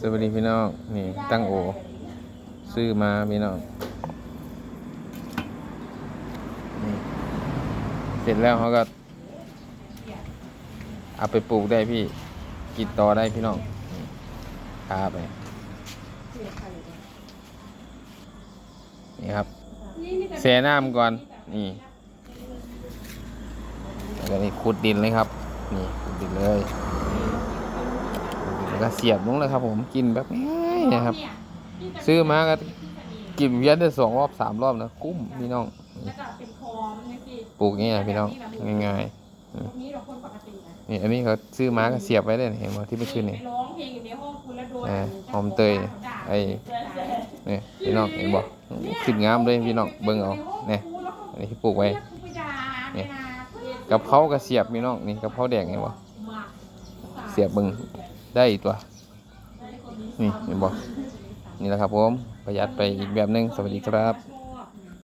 สวัสดีพี่น้องนี่ตั้งโอ ซื้อมาพี่น้องนี่เสร็จแล้วเขาก็เอาไปปลูกได้พี่ กินต่อได้พี่น้องพาไป นี่ครับแช่น้ำก่อน นี่แล้วก็นี่ขุดดินเลยครับ นี่ขุดดินเลย แล้วก็เสียบลงเลยครับ ผมกินแบบง่ายๆนะครับ ซื้อมาก็กินเวียนได้สองรอบสามรอบนะคุ้มพี่น้องนี่แล้วก็เป็นคอมนะพี่ปลูกอย่างเงี้ยพี่น้องง่ายตรงนี้เราคนปกตินะๆนี่อันนี้เขาซื้อมาก็เสียบไว้เลยเห็นไหมที่ไปขึ้นนี่ไปร้องเพลงอยู่ในห้องคุณแล้วโดนเออหอมเตยไอ้นี่พี่น้องเห็นบอกขึ้นงามเลยพี่น้องเบิ่งเอาเนี่ยอันนี้ที่ปลูกไว้เนี่ยกับเขาก็เสียบพี่น้องนี่กับเขาแดงไงวะเสียบเบิ่ง ได้อีกตัว นี่เห็นบอกนี่แหละครับผม ประหยัดไปอีกแบบหนึง สวัสดีครับ